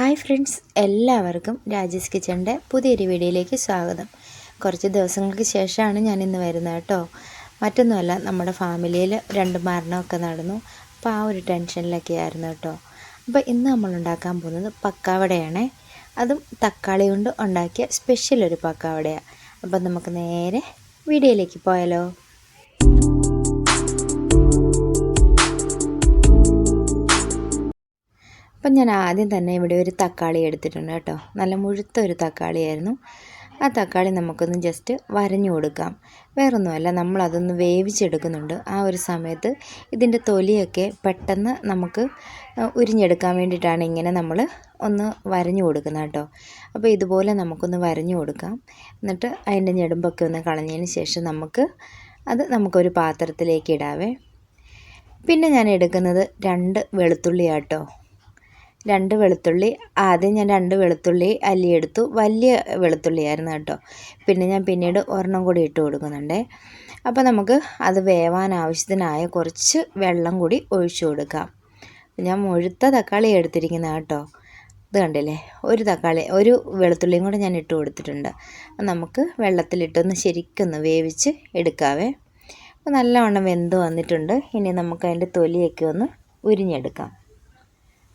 Hi friends എല്ലാവർക്കും രാജേഷ് കിച്ചന്റെ പുതിയൊരു വീഡിയോയിലേക്ക് സ്വാഗതം. കുറച്ച് ദിവസങ്ങൾക്ക് ശേഷമാണ് ഞാൻ ഇന്ന് വരുന്നത് കേട്ടോ. മറ്റൊന്നുമല്ല നമ്മുടെ ഫാമിലിയിൽ രണ്ട് മരണമൊക്കെ നടന്നു. അപ്പോൾ ആ ഒരു ടെൻഷനിലൊക്കെ ആയിരുന്നു കേട്ടോ. അപ്പോൾ ഇന്ന് നമ്മൾ ഉണ്ടാക്കാൻ പോകുന്നത് പക്കാവടയാണേ. അതും തക്കാളി കൊണ്ട് ഉണ്ടാക്കിയ സ്പെഷ്യൽ ഒരു പക്കാവടയാണ്. അപ്പോൾ നമുക്ക് നേരെ വീഡിയോയിലേക്ക് പോയാലോ. അപ്പം ഞാൻ ആദ്യം തന്നെ ഇവിടെ ഒരു തക്കാളി എടുത്തിട്ടുണ്ട് കേട്ടോ. നല്ല മുഴുത്ത ഒരു തക്കാളിയായിരുന്നു. ആ തക്കാളി നമുക്കൊന്ന് ജസ്റ്റ് വരഞ്ഞു കൊടുക്കാം. വേറൊന്നുമല്ല നമ്മളതൊന്ന് വേവിച്ചെടുക്കുന്നുണ്ട്. ആ ഒരു സമയത്ത് ഇതിന്റെ തൊലിയൊക്കെ പെട്ടെന്ന് നമുക്ക് ഉരിഞ്ഞെടുക്കാൻ വേണ്ടിയിട്ടാണ് ഇങ്ങനെ നമ്മൾ ഒന്ന് വരഞ്ഞു കൊടുക്കുന്നത് കേട്ടോ. അപ്പോൾ ഇതുപോലെ നമുക്കൊന്ന് വരഞ്ഞു കൊടുക്കാം. എന്നിട്ട് അതിന്റെ ഞെടുമ്പൊക്കെ ഒന്ന് കളഞ്ഞതിന് ശേഷം നമുക്ക് അത് നമുക്കൊരു പാത്രത്തിലേക്ക് ഇടാവേ. പിന്നെ ഞാൻ എടുക്കുന്നത് രണ്ട് വെളുത്തുള്ളിയാട്ടോ. രണ്ട് വെളുത്തുള്ളി. ആദ്യം ഞാൻ രണ്ട് വെളുത്തുള്ളി അല്ലിയെടുത്തു വലിയ വെളുത്തുള്ളിയായിരുന്നു കേട്ടോ. പിന്നെ ഞാൻ പിന്നീട് ഒരെണ്ണം കൂടി ഇട്ട് കൊടുക്കുന്നുണ്ട്. അപ്പോൾ നമുക്ക് അത് വേവാൻ ആവശ്യത്തിനായ കുറച്ച് വെള്ളം കൂടി ഒഴിച്ചു കൊടുക്കാം. ഞാൻ മുഴുത്ത തക്കാളി എടുത്തിരിക്കുന്ന കേട്ടോ. ഇത് കണ്ടില്ലേ? ഒരു തക്കാളി ഒരു വെളുത്തുള്ളിയും കൂടെ ഞാൻ ഇട്ട് കൊടുത്തിട്ടുണ്ട്. നമുക്ക് വെള്ളത്തിലിട്ടൊന്ന് ശരിക്കൊന്ന് വേവിച്ച് എടുക്കാവേ. അപ്പോൾ നല്ലവണ്ണം വെന്ത് വന്നിട്ടുണ്ട്. ഇനി നമുക്ക് അതിന്റെ തൊലിയൊക്കെ ഒന്ന് ഉരിഞ്ഞെടുക്കാം.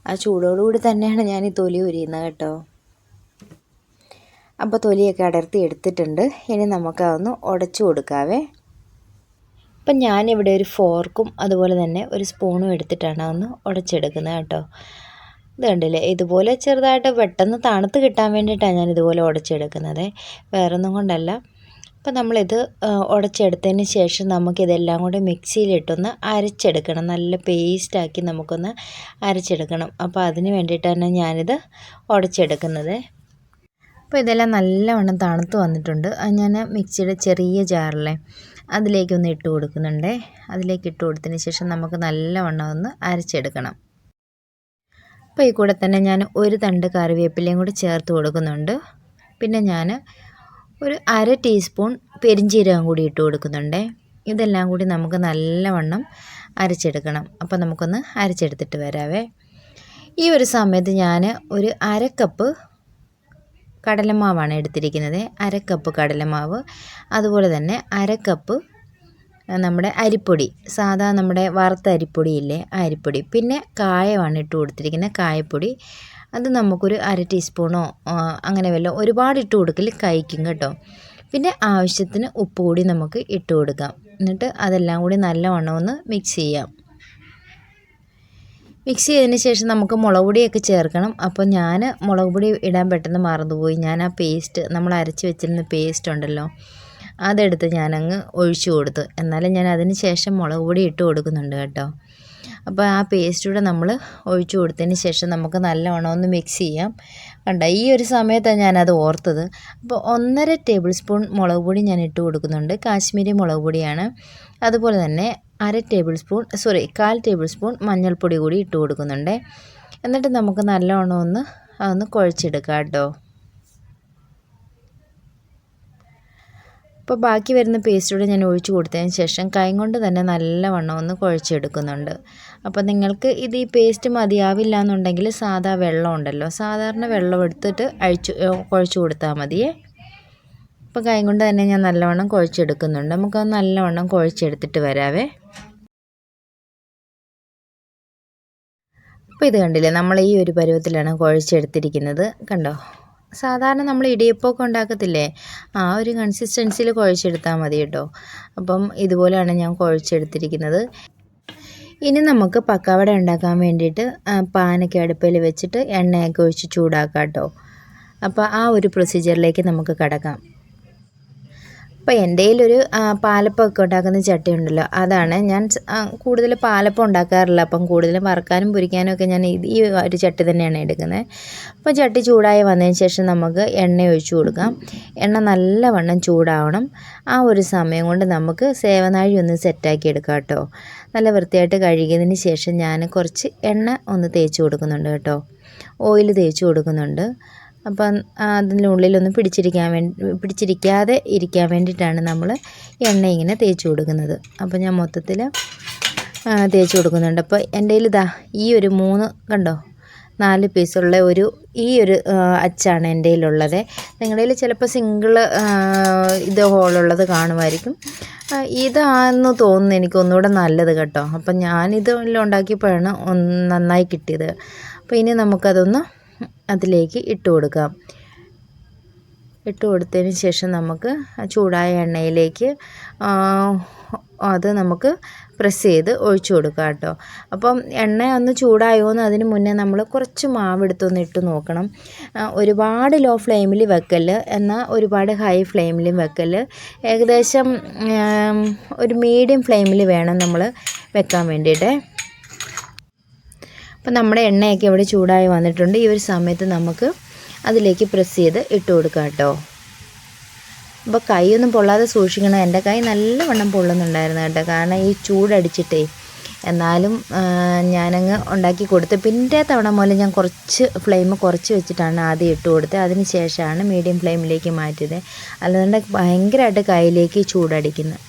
ആ ചൂടോടുകൂടി തന്നെയാണ് ഞാൻ ഈ തൊലി ഉരിയുന്നത് കേട്ടോ. അപ്പോൾ തൊലിയൊക്കെ അടർത്തി എടുത്തിട്ടുണ്ട്. ഇനി നമുക്കതൊന്ന് ഉടച്ചു കൊടുക്കാവേ. അപ്പം ഞാനിവിടെ ഒരു ഫോർക്കും അതുപോലെ തന്നെ ഒരു സ്പൂണും എടുത്തിട്ടാണ് ഒന്ന് ഉടച്ചെടുക്കുന്നത് കേട്ടോ. ഇത് കണ്ടില്ലേ? ഇതുപോലെ ചെറുതായിട്ട് പെട്ടെന്ന് തണുത്ത് കിട്ടാൻ വേണ്ടിയിട്ടാണ് ഞാൻ ഇതുപോലെ ഉടച്ചെടുക്കുന്നത്. വേറൊന്നും കൊണ്ടല്ല. അപ്പോൾ നമ്മളിത് ഉടച്ചെടുത്തതിന് ശേഷം നമുക്കിതെല്ലാം കൂടി മിക്സിയിലിട്ടൊന്ന് അരച്ചെടുക്കണം. നല്ല പേസ്റ്റാക്കി നമുക്കൊന്ന് അരച്ചെടുക്കണം. അപ്പോൾ അതിന് വേണ്ടിയിട്ടാണ് ഞാനിത് ഉടച്ചെടുക്കുന്നത്. അപ്പോൾ ഇതെല്ലാം നല്ലവണ്ണം തണുത്ത് വന്നിട്ടുണ്ട്. അത് ഞാൻ മിക്സിയുടെ ചെറിയ ജാറിലെ അതിലേക്കൊന്ന് ഇട്ട് കൊടുക്കുന്നുണ്ട്. അതിലേക്ക് ഇട്ട് കൊടുത്തതിന് ശേഷം നമുക്ക് നല്ലവണ്ണം ഒന്ന് അരച്ചെടുക്കണം. അപ്പോൾ ഈ കൂടെ തന്നെ ഞാൻ ഒരു തണ്ട് കറിവേപ്പിലയും കൂടി ചേർത്ത് കൊടുക്കുന്നുണ്ട്. പിന്നെ ഞാൻ ഒരു അര ടീസ്പൂൺ പെരിഞ്ചീരകം കൂടി ഇട്ട് കൊടുക്കുന്നുണ്ട്. ഇതെല്ലാം കൂടി നമുക്ക് നല്ലവണ്ണം അരച്ചെടുക്കണം. അപ്പോൾ നമുക്കൊന്ന് അരച്ചെടുത്തിട്ട് വരാവേ. ഈ ഒരു സമയത്ത് ഞാൻ ഒരു അരക്കപ്പ് കടലമാവാണ് എടുത്തിരിക്കുന്നത്. അരക്കപ്പ് കടലമാവ്. അതുപോലെ തന്നെ അരക്കപ്പ് നമ്മുടെ അരിപ്പൊടി. സാധാ നമ്മുടെ വറുത്ത അരിപ്പൊടി ഇല്ലേ അരിപ്പൊടി. പിന്നെ കായമാണ് ഇട്ട് കൊടുത്തിരിക്കുന്നത്. കായപ്പൊടി. അത് നമുക്കൊരു അര ടീസ്പൂണോ അങ്ങനെ വല്ല ഒരുപാട് ഇട്ട് കൊടുക്കൽ കഴിക്കും കേട്ടോ. പിന്നെ ആവശ്യത്തിന് ഉപ്പ് കൂടി നമുക്ക് ഇട്ട് കൊടുക്കാം. എന്നിട്ട് അതെല്ലാം കൂടി നല്ലവണ്ണം ഒന്ന് മിക്സ് ചെയ്യാം. മിക്സ് ചെയ്തതിന് ശേഷം നമുക്ക് മുളക് പൊടിയൊക്കെ ചേർക്കണം. അപ്പോൾ ഞാൻ മുളക് പൊടി ഇടാൻ പെട്ടെന്ന് മറന്നുപോയി. ഞാൻ ആ പേസ്റ്റ് നമ്മൾ അരച്ച് വെച്ചിരുന്ന പേസ്റ്റ് ഉണ്ടല്ലോ. അതെടുത്ത് ഞാനങ്ങ് ഒഴിച്ചു കൊടുത്തു. എന്നാലും ഞാൻ അതിന് ശേഷം മുളക് പൊടി ഇട്ട് കൊടുക്കുന്നുണ്ട് കേട്ടോ. അപ്പോൾ ആ പേസ്റ്റ് കൂടെ നമ്മൾ ഒഴിച്ചു കൊടുത്തതിന് ശേഷം നമുക്ക് നല്ലവണ്ണം ഒന്ന് മിക്സ് ചെയ്യാം. കണ്ട ഈ ഒരു സമയത്താണ് ഞാനത് ഓർത്തത്. അപ്പോൾ ഒന്നര ടേബിൾ സ്പൂൺ മുളക് പൊടി ഞാൻ ഇട്ട് കൊടുക്കുന്നുണ്ട്. കാശ്മീരി മുളക് പൊടിയാണ്. അതുപോലെ തന്നെ അര ടേബിൾ സ്പൂൺ സോറി കാൽ ടേബിൾ സ്പൂൺ മഞ്ഞൾപ്പൊടി കൂടി ഇട്ട് കൊടുക്കുന്നുണ്ട്. എന്നിട്ട് നമുക്ക് നല്ലവണ്ണം ഒന്ന് അതൊന്ന് കുഴച്ചെടുക്കാം കേട്ടോ. അപ്പോൾ ബാക്കി വരുന്ന പേസ്റ്റൂടെ ഞാൻ ഒഴിച്ചു കൊടുത്തതിന് ശേഷം കൈ കൊണ്ട് തന്നെ നല്ലവണ്ണം ഒന്ന് കുഴച്ചെടുക്കുന്നുണ്ട്. അപ്പോൾ നിങ്ങൾക്ക് ഇത് ഈ പേസ്റ്റ് മതിയാവില്ല എന്നുണ്ടെങ്കിൽ സാധാ വെള്ളം ഉണ്ടല്ലോ സാധാരണ വെള്ളം എടുത്തിട്ട് അഴിച്ചു കുഴച്ചു കൊടുത്താൽ മതിയേ. അപ്പോൾ കൈ കൊണ്ട് തന്നെ ഞാൻ നല്ലവണ്ണം കുഴച്ചെടുക്കുന്നുണ്ട്. നമുക്കത് നല്ലവണ്ണം കുഴച്ചെടുത്തിട്ട് വരാവേ. അപ്പോൾ ഇത് കണ്ടില്ലേ നമ്മൾ ഈ ഒരു പരുവത്തിലാണ് കുഴച്ചെടുത്തിരിക്കുന്നത്. കണ്ടോ? സാധാരണ നമ്മൾ ഇടിയപ്പമൊക്കെ ഉണ്ടാക്കത്തില്ലേ? ആ ഒരു കൺസിസ്റ്റൻസിയിൽ കുഴച്ചെടുത്താൽ മതി കേട്ടോ. അപ്പം ഇതുപോലെയാണ് ഞാൻ കുഴച്ചെടുത്തിരിക്കുന്നത്. ഇനി നമുക്ക് പക്കാവട ഉണ്ടാക്കാൻ വേണ്ടിയിട്ട് പാനൊക്കെ അടുപ്പിൽ വെച്ചിട്ട് എണ്ണയൊക്കെ ഒഴിച്ച് ചൂടാക്കാം കേട്ടോ. അപ്പോൾ ആ ഒരു പ്രൊസീജിയറിലേക്ക് നമുക്ക് കിടക്കാം. അപ്പോൾ എന്റെ കയ്യിലൊരു പാലപ്പമൊക്കെ ഉണ്ടാക്കുന്ന ചട്ടി ഉണ്ടല്ലോ അതാണ് ഞാൻ കൂടുതൽ പാലപ്പം ഉണ്ടാക്കാറില്ല. അപ്പം കൂടുതലും വറുക്കാനും പൊരിക്കാനും ഒക്കെ ഞാൻ ഈ ഒരു ചട്ടി തന്നെയാണ് എടുക്കുന്നത്. അപ്പോൾ ചട്ടി ചൂടായി വന്നതിന് ശേഷം നമുക്ക് എണ്ണ ഒഴിച്ചു കൊടുക്കാം. എണ്ണ നല്ലവണ്ണം ചൂടാവണം. ആ ഒരു സമയം കൊണ്ട് നമുക്ക് സേവനാഴി ഒന്ന് സെറ്റാക്കി എടുക്കാം കേട്ടോ. നല്ല വൃത്തിയായിട്ട് കഴുകിയതിന് ശേഷം ഞാൻ കുറച്ച് എണ്ണ ഒന്ന് തേച്ച് കൊടുക്കുന്നുണ്ട് കേട്ടോ. ഓയിൽ തേച്ച് കൊടുക്കുന്നുണ്ട്. അപ്പം അതിനുള്ളിലൊന്നും പിടിച്ചിരിക്കാൻ വേണ്ടി പിടിച്ചിരിക്കാതെ ഇരിക്കാൻ വേണ്ടിയിട്ടാണ് നമ്മൾ എണ്ണ ഇങ്ങനെ തേച്ച് കൊടുക്കുന്നത്. അപ്പോൾ ഞാൻ മൊത്തത്തിൽ തേച്ച് കൊടുക്കുന്നുണ്ട്. അപ്പോൾ എന്റെ ഇതാ ഈ ഒരു മൂന്ന് കണ്ടോ? നാല് പീസുള്ള ഒരു ഈ ഒരു അച്ചാണ് എന്റെ കയ്യിലുള്ളത്. നിങ്ങളുടെ കയ്യിൽ ചിലപ്പോൾ സിംഗിൾ ഇത് ഹോളുള്ളത് കാണുമായിരിക്കും. ഇതാണെന്ന് തോന്നുന്നു എനിക്ക് ഒന്നുകൂടെ നല്ലത് കേട്ടോ. അപ്പം ഞാനിതെല്ലാം ഉണ്ടാക്കിയപ്പോഴാണ് ഒന്ന് നന്നായി കിട്ടിയത്. അപ്പോൾ ഇനി നമുക്കതൊന്ന് അതിലേക്ക് ഇട്ട് കൊടുക്കാം ഇട്ട് കൊടുത്തതിന് ശേഷം നമുക്ക് ചൂടായ എണ്ണയിലേക്ക് അത് നമുക്ക് പ്രസ് ചെയ്ത് ഒഴിച്ചു കൊടുക്കാം കേട്ടോ. അപ്പം എണ്ണ ഒന്ന് ചൂടായോ എന്ന് അതിന് മുന്നേ നമ്മൾ കുറച്ച് മാവെടുത്തൊന്ന് ഇട്ട് നോക്കണം. ഒരുപാട് ലോ ഫ്ലെയിമിൽ വെക്കൽ എന്നാൽ ഒരുപാട് ഹൈ ഫ്ലെയിമിലും വെക്കൽ ഏകദേശം ഒരു മീഡിയം ഫ്ലെയിമിൽ വേണം നമ്മൾ വെക്കാൻ വേണ്ടിയിട്ട്. അപ്പം നമ്മുടെ എണ്ണയൊക്കെ ഇവിടെ ചൂടായി വന്നിട്ടുണ്ട്. ഈ ഒരു സമയത്ത് നമുക്ക് അതിലേക്ക് പ്രസ് ചെയ്ത് ഇട്ട് കൊടുക്കാം കേട്ടോ. അപ്പോൾ കൈയൊന്നും പൊള്ളാതെ സൂക്ഷിക്കണം. എന്റെ കൈ നല്ലവണ്ണം പൊള്ളുന്നുണ്ടായിരുന്നു കേട്ടോ. കാരണം ഈ ചൂടടിച്ചിട്ടേ എന്നാലും ഞാനങ്ങ് ഉണ്ടാക്കി കൊടുത്ത്. പിന്നെ തവണ മുതൽ ഞാൻ കുറച്ച് ഫ്ലെയിം കുറച്ച് വെച്ചിട്ടാണ് ആദ്യം ഇട്ട് കൊടുത്തത്. അതിന് ശേഷമാണ് മീഡിയം ഫ്ലെയിമിലേക്ക് മാറ്റിയത്. അല്ലാതെ ഭയങ്കരമായിട്ട് കയ്യിലേക്ക് ചൂടടിക്കുന്നത്.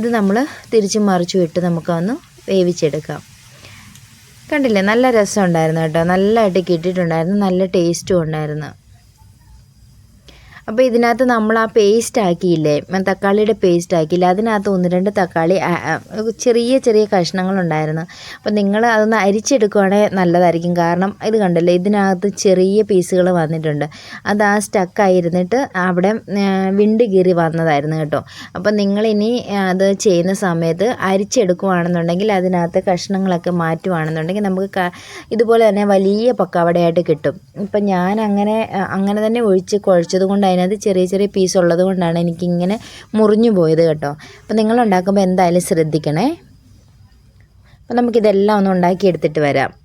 ഇത് നമ്മൾ തിരിച്ചും മറിച്ചും ഇട്ട് നമുക്കൊന്ന് വേവിച്ചെടുക്കാം. കണ്ടില്ലേ? നല്ല രസം ഉണ്ടായിരുന്നു കേട്ടോ. നല്ലതായിട്ട് കിട്ടിയിട്ടുണ്ടായിരുന്നു. നല്ല ടേസ്റ്റും ഉണ്ടായിരുന്നു. അപ്പോൾ ഇതിനകത്ത് നമ്മൾ ആ പേസ്റ്റ് ആക്കിയില്ലേ? തക്കാളിയുടെ പേസ്റ്റ് ആക്കിയില്ലേ? അതിനകത്ത് ഒന്ന് രണ്ട് തക്കാളി ചെറിയ ചെറിയ കഷ്ണങ്ങളുണ്ടായിരുന്നു. അപ്പോൾ നിങ്ങൾ അതൊന്ന് അരിച്ചെടുക്കുവാണെങ്കിൽ നല്ലതായിരിക്കും. കാരണം ഇത് കണ്ടല്ലോ ഇതിനകത്ത് ചെറിയ പീസുകൾ വന്നിട്ടുണ്ട്. അത് ആ സ്റ്റക്കായിരുന്നിട്ട് അവിടെ വിണ്ട് കീറി വന്നതായിരുന്നു കേട്ടോ. അപ്പോൾ നിങ്ങളിനി അത് ചെയ്യുന്ന സമയത്ത് അരിച്ചെടുക്കുവാണെന്നുണ്ടെങ്കിൽ അതിനകത്ത് കഷ്ണങ്ങളൊക്കെ മാറ്റുവാണെന്നുണ്ടെങ്കിൽ നമുക്ക് ഇതുപോലെ തന്നെ വലിയ പക്കാവടയായിട്ട് കിട്ടും. ഇപ്പം ഞാൻ അങ്ങനെ അങ്ങനെ തന്നെ ഒഴിച്ച് കുഴച്ചത് കൊണ്ട് അതിനകത്ത് ചെറിയ ചെറിയ പീസ് ഉള്ളത് കൊണ്ടാണ് എനിക്കിങ്ങനെ മുറിഞ്ഞു പോയത് കേട്ടോ. അപ്പോൾ നിങ്ങൾ ഉണ്ടാക്കുമ്പോൾ എന്തായാലും ശ്രദ്ധിക്കണേ. അപ്പം നമുക്കിതെല്ലാം ഒന്ന് ഉണ്ടാക്കിയെടുത്തിട്ട് വരാം.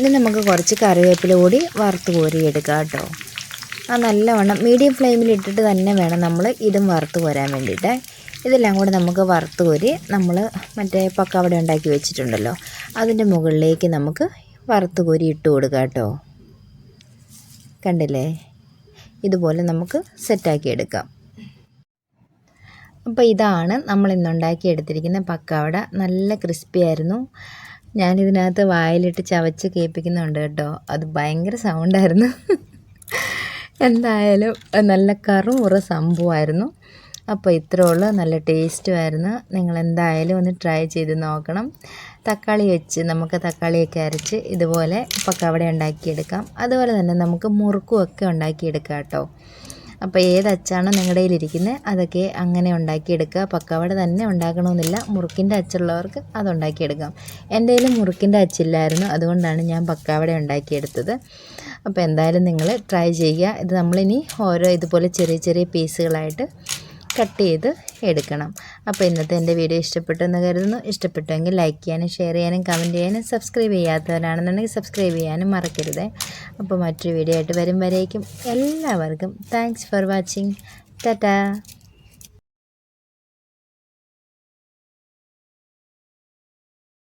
ഇനി നമുക്ക് കുറച്ച് കറിവേപ്പില കൂടി വറുത്ത് കോരി എടുക്കാം കേട്ടോ. ആ നല്ലവണ്ണം മീഡിയം ഫ്ലെയിമിൽ ഇട്ടിട്ട് തന്നെ വേണം നമ്മൾ ഇതും വറുത്ത് കോരാൻ വേണ്ടിയിട്ട്. ഇതെല്ലാം കൂടെ നമുക്ക് വറുത്ത് കോരി നമ്മൾ മറ്റേ പക്കാവട ഉണ്ടാക്കി വെച്ചിട്ടുണ്ടല്ലോ. അതിന്റെ മുകളിലേക്ക് നമുക്ക് വറുത്ത് കോരി ഇട്ട് കൊടുക്കാം കേട്ടോ. കണ്ടില്ലേ? ഇതുപോലെ നമുക്ക് സെറ്റാക്കി എടുക്കാം. അപ്പോൾ ഇതാണ് നമ്മൾ ഇന്നുണ്ടാക്കി എടുത്തിരിക്കുന്ന പക്കാവട നല്ല ക്രിസ്പി ആയിരുന്നു. ഞാനിതിനകത്ത് വായിലിട്ട് ചവച്ച് കേൾപ്പിക്കുന്നുണ്ട് കേട്ടോ. അത് ഭയങ്കര സൗണ്ടായിരുന്നു. എന്തായാലും നല്ല കറുമുറ സംഭവമായിരുന്നു. അപ്പോൾ ഇത്രയുള്ള. നല്ല ടേസ്റ്റുമായിരുന്നു. നിങ്ങൾ എന്തായാലും ഒന്ന് ട്രൈ ചെയ്ത് നോക്കണം. തക്കാളി വെച്ച് നമുക്ക് തക്കാളിയൊക്കെ അരച്ച് ഇതുപോലെ പക്കവട ഉണ്ടാക്കിയെടുക്കാം. അതുപോലെ തന്നെ നമുക്ക് മുറുക്കുമൊക്കെ ഉണ്ടാക്കിയെടുക്കാം കേട്ടോ. അപ്പോൾ ഏത് അച്ചാണോ നിങ്ങളുടെ കയ്യിലിരിക്കുന്നത് അതൊക്കെ അങ്ങനെ ഉണ്ടാക്കിയെടുക്കുക. പക്കവട തന്നെ ഉണ്ടാക്കണമെന്നില്ല. മുറുക്കിന്റെ അച്ചുള്ളവർക്ക് അത് ഉണ്ടാക്കിയെടുക്കാം. എന്റെ കയ്യിൽ മുറുക്കിന്റെ അച്ചില്ലായിരുന്നു. അതുകൊണ്ടാണ് ഞാൻ പക്കാവട ഉണ്ടാക്കിയെടുത്തത്. അപ്പോൾ എന്തായാലും നിങ്ങൾ ട്രൈ ചെയ്യുക. ഇത് നമ്മളിനി ഓരോ ഇതുപോലെ ചെറിയ ചെറിയ പീസുകളായിട്ട് കട്ട് ചെയ്ത് എടുക്കണം. അപ്പോൾ ഇന്നത്തെ എന്റെ വീഡിയോ ഇഷ്ടപ്പെട്ടെന്ന് കരുതുന്നു. ഇഷ്ടപ്പെട്ടുവെങ്കിൽ ലൈക്ക് ചെയ്യാനും ഷെയർ ചെയ്യാനും കമന്റ് ചെയ്യാനും സബ്സ്ക്രൈബ് ചെയ്യാത്തവരാണെന്നുണ്ടെങ്കിൽ സബ്സ്ക്രൈബ് ചെയ്യാനും മറക്കരുത്. അപ്പോൾ മറ്റൊരു വീഡിയോ ആയിട്ട് വരും വരേക്കും. എല്ലാവർക്കും താങ്ക്സ് ഫോർ വാച്ചിങ് ടാറ്റാ